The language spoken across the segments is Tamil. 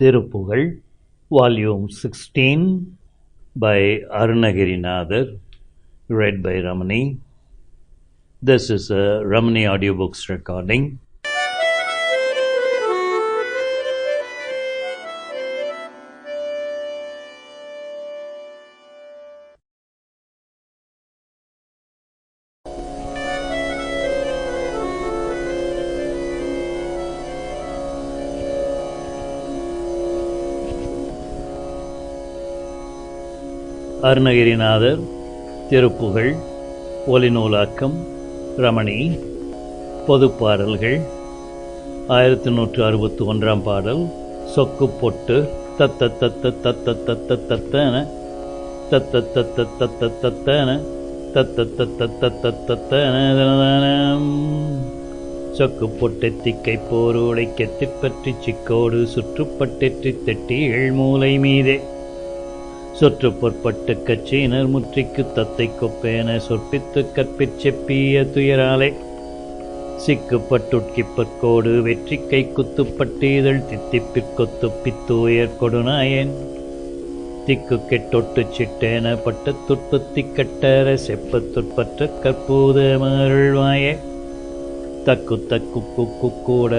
Thiruppugazh volume sixteen by Arunagirinathar, read by Ramani. This is a Ramani audiobooks recording. Arunagirinathar Thiruppugazh ஒலிநூலாக்கம் Ramani பொதுப்பாடல்கள் ஆயிரத்தி நூற்று அறுபத்தி ஒன்றாம் பாடல் சொக்கு பொட்டு தத்த தத்த தத்த தத்த தத்தன தத்த தத்த தத்த தத்தன தத்த தத்த தத்த தத்தன சொக்கு பொட்டை திக்கை போர் உடைக்க பற்றி சிக்கோடு சுற்றுப்பட்டெற்றி தெட்டிகள் மூலை மீதே சொற்று பொற்பட்டு கட்சியினர் முற்றிக்கு தத்தை கொப்பேன சொற்பித்து கற்பிற் செப்பிய துயராலே. சிக்கு பட்டுட்கிப்பற்கோடு வெற்றி கை குத்துப்பட்டு இதழ் தித்திப்பிற்கொத்து பித்துயர் கொடுநாயன். திக்கு கெட்டொட்டு சிட்டேன பட்ட துற்பத்தி கட்டர செப்பத்துற்பற்ற கற்பூத மருள்வாய. தக்கு தக்கு குக்கு கூட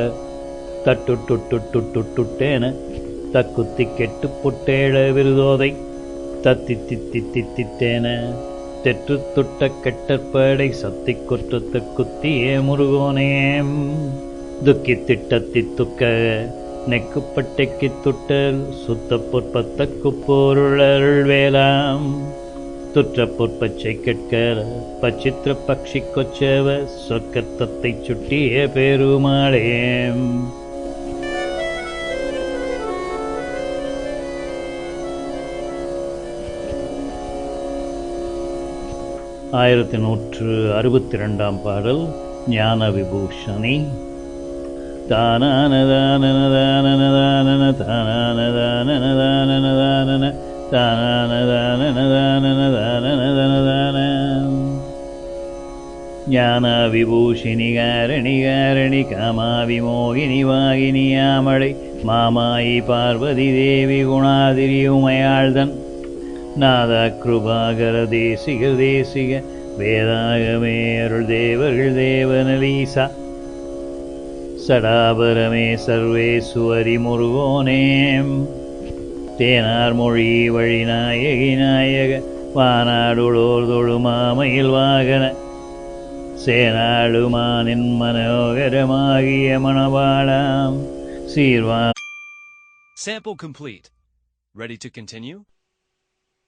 தட்டு டுட்டு டுட்டு டுட்டேன தக்குத்தி கெட்டு புட்டேழ விருதோதை. தத்தி தித்தி தித்தித்தேன தெற்று துட்ட கெட்டற்படை சத்தி கொற்றத்து குத்தியே முருகோனேம். துக்கி திட்டத்தி துக்க நெக்குப்பட்டைக்கு துட்டல் சுத்த பொற்பத்தக்கு குப்போருளருள் வேளாம். துற்ற பொற்பச்சை கெட்கர பச்சித்திர பக்ஷி கொச்சவ சொர்க்கத்தத்தை சுட்டிய பெருமாளேம். ஆயிரத்தி நூற்று அறுபத்தி ரெண்டாம் பாடல் ஞான விபூஷணி தானான தானன தானன தானன தானான தானன தானன தானன தானான தானன தானன தானன தனதான ஞான விபூஷினி காரணி காரணி காமா விமோகினி வாகினி யாமழை மாமாயி பார்வதி தேவி குணாதிரி உமையாழ்தன் நாதா கிருபாகர தேசிக தேசிக வேதாகமே அருள் தேவர்கள் தேவனலீசா சடாபரமே சர்வே சுவரி முருகோனேம் தேனார் மொழி வழி நாயகி நாயக வானாடுளோர் தொழுமாமையில் வாகன சேனாடுமானின் மனோகரமாகிய மணவாளாம் சீர்வா Sample complete. Ready to continue?